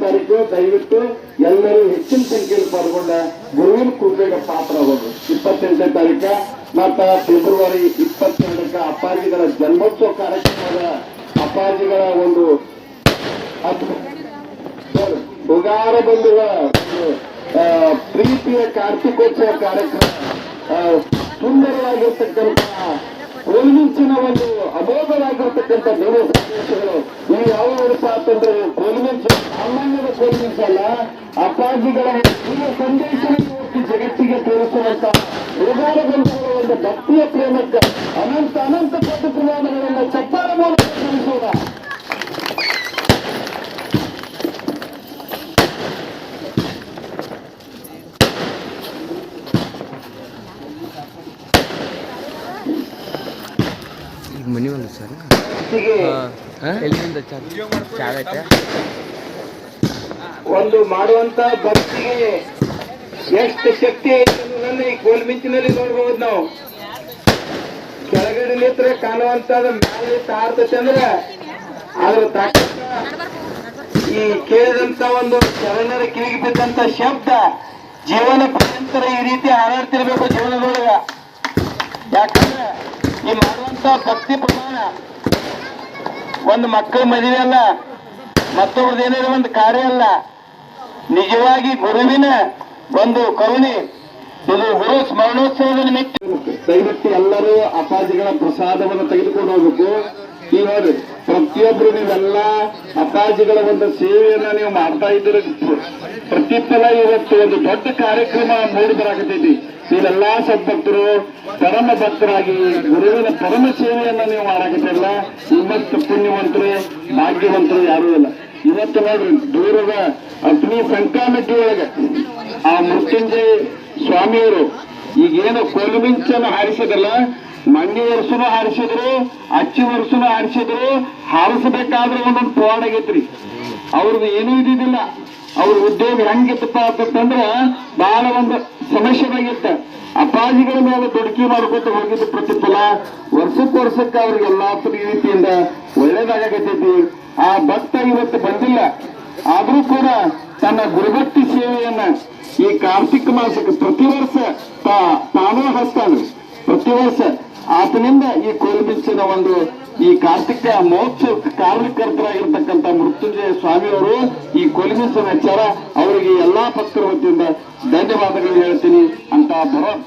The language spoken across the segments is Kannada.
ತಾರೀಕು ದಯವಿಟ್ಟು ಎಲ್ಲರೂ ಹೆಚ್ಚಿನ ಸಂಖ್ಯೆಯಲ್ಲಿ ಪಾಲ್ಗೊಂಡ ಗುರುವಿನ ಕೃಪೆಗೆ ಪಾತ್ರ ಅವರು. ಇಪ್ಪತ್ತೆಂಟನೇ ತಾರೀಕ ಮತ್ತ ಫೆಬ್ರವರಿ ಇಪ್ಪತ್ತೆರಡಕ್ಕ ಅಪ್ಪಾಜಿಗಳ ಜನ್ಮೋತ್ಸವ ಕಾರ್ಯಕ್ರಮದ ಅಪ್ಪಾಜಿಗಳ ಒಂದು ಉಗಾರ ಬಂದಿರುವ ಪ್ರೀತಿಯ ಕಾರ್ತಿಕೋತ್ಸವ ಕಾರ್ಯಕ್ರಮ ಸುಂದರವಾಗಿರ್ತಕ್ಕಂತಹ ಕೋಲ್ಮಿಂಚಿನ ಒಂದು ಅಮೋಘವಾಗಿರ್ತಕ್ಕಂಥ ದೇವ ಸಂದೇಶಗಳು ಈ ಯಾವ ಅಂತಂದ್ರೆ ಕೋಲ್ಮಿಂಚ ಸಾಮಾನ್ಯದ ಕೋರ್ಸಸ್ ಅಲ್ಲ ಅಪ್ಪಾಜಿಗಳ ಸಂದೇಶ ಜಗತ್ತಿಗೆ ತೋರಿಸುವಂತ ಬಂಧುಗಳ ಒಂದು ಭಕ್ತಿಯ ಪ್ರೇಮಕ್ಕೆ ಅನಂತ ಅನಂತ ಪದ ಪ್ರಮಾಣಗಳನ್ನು ಚಪ್ಪಾಳ ಮೂಲಕ ತಿಳಿಸೋಣ ಮನಿ ಒಂದು ಸರ್. ಎಲ್ಲಿಂದ ಚಾಗೈತೆ ಒಂದು ಮಾಡುವಂತ ಭಕ್ತಿಗೆ ಎಷ್ಟು ಶಕ್ತಿ ಐತೆ ಈ ಕೋಲ್ಮಿಂಚಿನಲ್ಲಿ ನೋಡ್ಬಹುದು ನಾವು. ಕೆಳಗಡೆ ನಿತ್ರ ಕಾಣುವಂತದ ಮ್ಯಾಲೆ ತಾರ್ತತೆ ಅಂದ್ರೆ ಅದ್ರ ತಾಕ ಈ ಕೇಳಿದಂತ ಒಂದು ಶರಣರ ಕಿವಿಗೆ ಬಿದ್ದಂತ ಶಬ್ದ ಜೀವನ ಪರ್ಯಂತರ ಈ ರೀತಿ ಹಾರಾಡ್ತಿರ್ಬೇಕು ಜೀವನದೊಳಗ. ಯಾಕಂದ್ರೆ ಈ ಮಾಡುವಂತ ಭಕ್ತಿ ಪ್ರಮಾಣ ಒಂದು ಮಕ್ಕಳ ಮದುವೆ ಅಲ್ಲ ಮತ್ತೊಬ್ರದ್ದು ಏನಾದ್ರು ಒಂದು ಕಾರ್ಯ ಅಲ್ಲ. ನಿಜವಾಗಿ ಗುರುವಿನ ಒಂದು ಕರುಣೆ. ಇದು ಗುರು ಸ್ಮರಣೋತ್ಸವದ ನಿಮಿತ್ತ. ದಯವಿಟ್ಟು ಎಲ್ಲರೂ ಅಪಾಜಿಗಳ ಪ್ರಸಾದವನ್ನು ತೆಗೆದುಕೊಂಡು ಹೋಗ್ಬೇಕು. ಈಗ ನೋಡ್ರಿ ಪ್ರತಿಯೊಬ್ರು ನೀವೆಲ್ಲ ಅಪಾಜಿಗಳ ಒಂದು ಸೇವೆಯನ್ನ ನೀವು ಮಾಡ್ತಾ ಇದ್ದೀರ. ಪ್ರತಿಫಲ ಇವತ್ತು ಒಂದು ದೊಡ್ಡ ಕಾರ್ಯಕ್ರಮ ಮೂಡಿ ನೀವೆಲ್ಲಾ ಸದ್ಭಕ್ತರು ಪರಮ ಭಕ್ತರಾಗಿ ಗುರುವಿನ ಪರಮ ಸೇವೆಯನ್ನ ನೀವು ಮಾಡಾಕತ್ತಿಲ್ಲ ಇವತ್ತು ಪುಣ್ಯವಂತರು, ಭಾಗ್ಯವಂತರು ಯಾರೂ ಇಲ್ಲ. ಇವತ್ತು ನೋಡ್ರಿ, ದೂರದ ಅಗ್ನಿ ಸಂಕ್ರಾಮಿತಿ ಒಳಗೆ ಆ ಮೃತ್ಯುಂಜಯ ಸ್ವಾಮಿಯವರು ಈಗೇನು ಕೊಲುಮಿಂಚನ ಹಾರಿಸಿದಲ್ಲ ಮಂಡಿ ವರ್ಷನೂ ಹಾರಿಸಿದ್ರು, ಅಚ್ಚಿ ವರ್ಷನೂ ಹಾರಿಸಿದ್ರು, ಹಾರಿಸಬೇಕಾದ್ರೆ ಒಂದೊಂದು ಪವಾಡ ಆಗೈತ್ರಿ. ಅವ್ರದ್ದು ಏನೂ ಇದ್ದಿದ್ದಿಲ್ಲ. ಅವ್ರ ಉದ್ಯೋಗ ಹೆಂಗಿತ್ತಪ್ಪ ಅಂತಂದ್ರ ಬಹಳ ಒಂದು ಸಮಸ್ಯೆದಾಗಿತ್ತ ಅಪಾಜಿಗಳ ಮೇಲೆ ದೊಡಕಿ ಮಾಡ್ಕೊತ ಹೋಗಿದ್ದ ಪ್ರತಿಫಲ ವರ್ಷಕ್ಕೆ ವರ್ಷಕ್ಕೆ ಅವ್ರಿಗೆ ಎಲ್ಲಾ ರೀತಿಯಿಂದ ಒಳ್ಳೇದಾಗತೈತಿ ಆ ಭಕ್ತ ಇವತ್ತು ಬಂದಿಲ್ಲ. ಆದ್ರೂ ಕೂಡ ತನ್ನ ಗುರುಭಕ್ತಿ ಸೇವೆಯನ್ನ ಈ ಕಾರ್ತಿಕ ಮಾಸಕ್ಕೆ ಪ್ರತಿ ವರ್ಷ ತಾನೇ ಹಸ್ತಾನೆ ಪ್ರತಿ ವರ್ಷ ಆತನಿಂದ ಈ ಕೋಲ್ಮಿಂಚಿನ ಒಂದು ಈ ಕಾರ್ತಿಕ ಮಹೋತ್ಸವ ಕಾರ್ಯಕರ್ತರಾಗಿರ್ತಕ್ಕಂಥ ಮೃತ್ಯುಂಜಯ ಸ್ವಾಮಿಯವರು ಈ ಕೊಲಿಮಿಸಿದ ವಿಚಾರ ಅವರಿಗೆ ಎಲ್ಲಾ ಭಕ್ತರ ವತಿಯಿಂದ ಧನ್ಯವಾದಗಳು ಹೇಳ್ತೀನಿ. ಅಂತ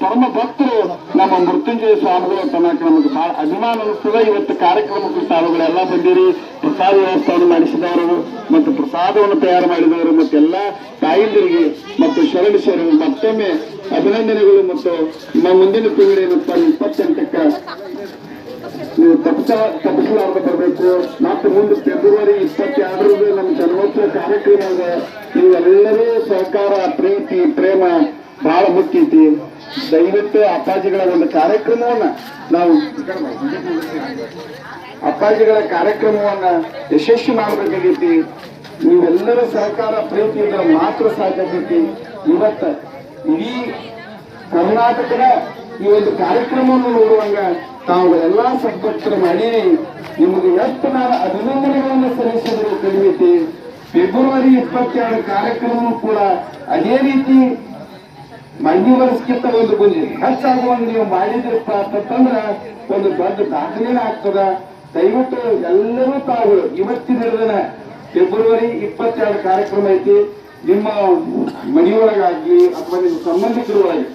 ಪರಮ ಭಕ್ತರು ನಮ್ಮ ಮೃತ್ಯುಂಜಯ ಸ್ವಾಮಿಗಳು ತನಕ ನಮಗೆ ಬಹಳ ಅಭಿಮಾನ ಅನಿಸ್ತದೆ. ಇವತ್ತು ಕಾರ್ಯಕ್ರಮಕ್ಕೆ ತಾವುಗಳೆಲ್ಲ ಬಂದಿರಿ. ಪ್ರಸಾದ ವ್ಯವಸ್ಥೆಯನ್ನು ಮಾಡಿಸಿದವರು ಮತ್ತು ಪ್ರಸಾದವನ್ನು ತಯಾರು ಮಾಡಿದವರು ಮತ್ತು ಎಲ್ಲ ತಾಯಿಂದರಿಗೆ ಮತ್ತು ಶರಣ ಮತ್ತೊಮ್ಮೆ ಅಭಿನಂದನೆಗಳು ಮತ್ತು ನಮ್ಮ ಮುಂದಿನ ತಿಂಗಳು ಏನಪ್ಪ ತಪ್ಪಿಸ ತಪ್ಪಿಸಲಾರ್ದ ಬರಬೇಕು ಮತ್ತು ಮುಂದೆ ಫೆಬ್ರವರಿ ಇಪ್ಪತ್ತೆರಡರಂದು ನಮ್ಮ ಜನ್ಮೋತ್ಸವ ಕಾರ್ಯಕ್ರಮ ಇದೆ. ನೀವೆಲ್ಲರೂ ಸಹಕಾರ, ಪ್ರೀತಿ, ಪ್ರೇಮ ಬಹಳ ಮುಖ್ಯ ಐತಿ. ದಯವಿಟ್ಟು ಅಪ್ಪಾಜಿಗಳ ಒಂದು ಕಾರ್ಯಕ್ರಮವನ್ನ ನಾವು ಅಪ್ಪಾಜಿಗಳ ಕಾರ್ಯಕ್ರಮವನ್ನ ಯಶಸ್ವಿ ಮಾಡಬೇಕಾಗೈತಿ. ನೀವೆಲ್ಲರೂ ಸಹಕಾರ ಪ್ರೀತಿಯಿಂದ ಮಾತ್ರ ಸಾಧ್ಯ ಇವತ್ತು ಇಡೀ ಕರ್ನಾಟಕದ ಈ ಒಂದು ಕಾರ್ಯಕ್ರಮವನ್ನು ನೋಡುವಾಗ ತಾವು ಎಲ್ಲಾ ಸಂಪತ್ತು ಮಾಡಿ ನಿಮಗೆ ಎಷ್ಟು ನಾನು ಅಭಿನಂದನೆಗಳನ್ನು ಸಲ್ಲಿಸಿದ್ರು ಕಡಿಮೆ. ಫೆಬ್ರವರಿ ಇಪ್ಪತ್ತೆರಡು ಕಾರ್ಯಕ್ರಮವೂ ಕೂಡ ಅದೇ ರೀತಿ ವರ್ಷಕ್ಕಿಂತ ಒಂದು ಗುಂಜಿ. ಹೆಚ್ಚಾಗುವಂಗೆ ನೀವು ಮಾಡಿದ್ರಪ್ಪ ಅಂತಂದ್ರೆ ಒಂದು ದೊಡ್ಡ ದಾಖಲೆನೇ ಆಗ್ತದ. ದಯವಿಟ್ಟು ಎಲ್ಲರೂ ತಾವು ಇವತ್ತಿನ ದಿನ ಫೆಬ್ರವರಿ ಇಪ್ಪತ್ತೆರಡು ಕಾರ್ಯಕ್ರಮ ಐತಿ. ನಿಮ್ಮ ಮನೆಯೊಳಗಾಗ್ಲಿ ಅಥವಾ ನಿಮ್ಮ ಸಂಬಂಧಿಕರ ಒಳಗೆ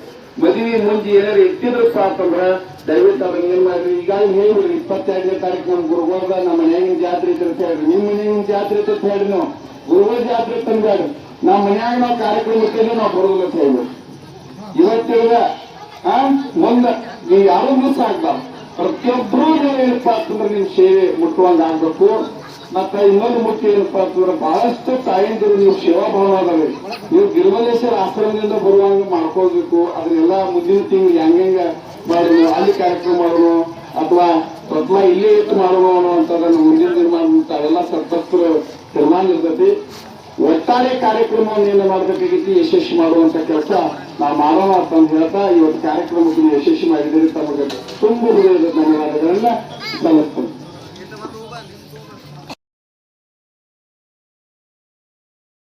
ಮದುವೆ ಮುಂಜಿ ಏನಾರು ಇಟ್ಟಿದ್ರಪ್ಪ ಅಂತಂದ್ರ, ದಯವಿಟ್ಟು ಅವ್ರಿಗೆ ಏನ್ ಮಾಡ್ರಿ? ಈಗ ಹೇಳ್ಬಿಡ್ರಿ, ಇಪ್ಪತ್ತೆರಡನೇ ತಾರೀಕು ನಮ್ಮ ಗುರುಗಳದ ನಮ್ಮ ಮನ್ಯಾಗಿನ ಜಾತ್ರೆ ಐತೆ ಅಂತ ಹೇಳ್ರಿ. ನಿಮ್ಮ ಮನ್ಯಾಗಿನ ಜಾತ್ರೆ ಐತೆ ಅಂತ ಹೇಳ್ರಿ ನಾವು. ಗುರುಗಳ ಜಾತ್ರೆ ತಂದ್ಬೇಡ್ರಿ ನಮ್ಮ ಮನ್ಯಾಗ ನಾವು ಕಾರ್ಯಕ್ರಮ ಇಟ್ಟಿದ್ರೆ ನಾವು ಬರೋದಿಲ್ಲ ಅಂತ ಹೇಳ್ಬಿಡ್ರಿ ಇವತ್ತಿಲ್ಲ ಆ ಮುಂದ ನೀವು ಯಾರು ಮಿಸ್ ಆಗ್ಬಾರ್ದು ಪ್ರತಿಯೊಬ್ಬರೂ ಏನಪ್ಪಾ ಅಂತಂದ್ರೆ ನಿಮ್ ಸೇವೆ ಮುಟ್ಟುವಂಗ ಆಗ್ಬೇಕು. ಮತ್ತ ಇನ್ನೊಂದು ಮುಖ್ಯ ಏನಪ್ಪ ಅಂತಂದ್ರೆ ಬಹಳಷ್ಟು ತಾಯಂದಿರು ನೀವು ಸೇವಾ ಭಾವನಾದವೆ ನೀವು ಗಿರಿಮಲೇಶ್ವರ ಆಶ್ರಮದಿಂದ ಬರುವಂಗ ಮಾಡ್ಕೋಬೇಕು ಅದನ್ನೆಲ್ಲ ಮುಂದಿನ ತಿಂಗಳು ಹೆಂಗ ಮಾಡೋಣ ಅಲ್ಲಿ ಕಾರ್ಯಕ್ರಮ ಮಾಡೋಣ ಅಥವಾ ಪ್ರಥಮ ಇಲ್ಲೇ ಇಟ್ಟು ಮಾಡೋಣ ಅನ್ನುವಂಥದ್ದನ್ನು ಮುಂದಿನ ದಿನ ಮಾಡುವಂತ ಅವೆಲ್ಲ ಸದ್ಭಕ್ತರು ತೀರ್ಮಾನ ಇರ್ತೈತಿ. ಒಟ್ಟಾರೆ ಕಾರ್ಯಕ್ರಮವನ್ನು ಏನು ಮಾಡಬೇಕಾಗಿತ್ತು? ಯಶಸ್ವಿ ಮಾಡುವಂತ ಕೆಲಸ ನಾವು ಮಾಡೋಣ ಅಂತ ಹೇಳ್ತಾ ಇವತ್ತು ಕಾರ್ಯಕ್ರಮಕ್ಕೆ ಯಶಸ್ವಿ ಮಾಡಿದರೆ ತಮಗೆ ತುಂಬ ಹೃದಯದ ಧನ್ಯವಾದಗಳನ್ನ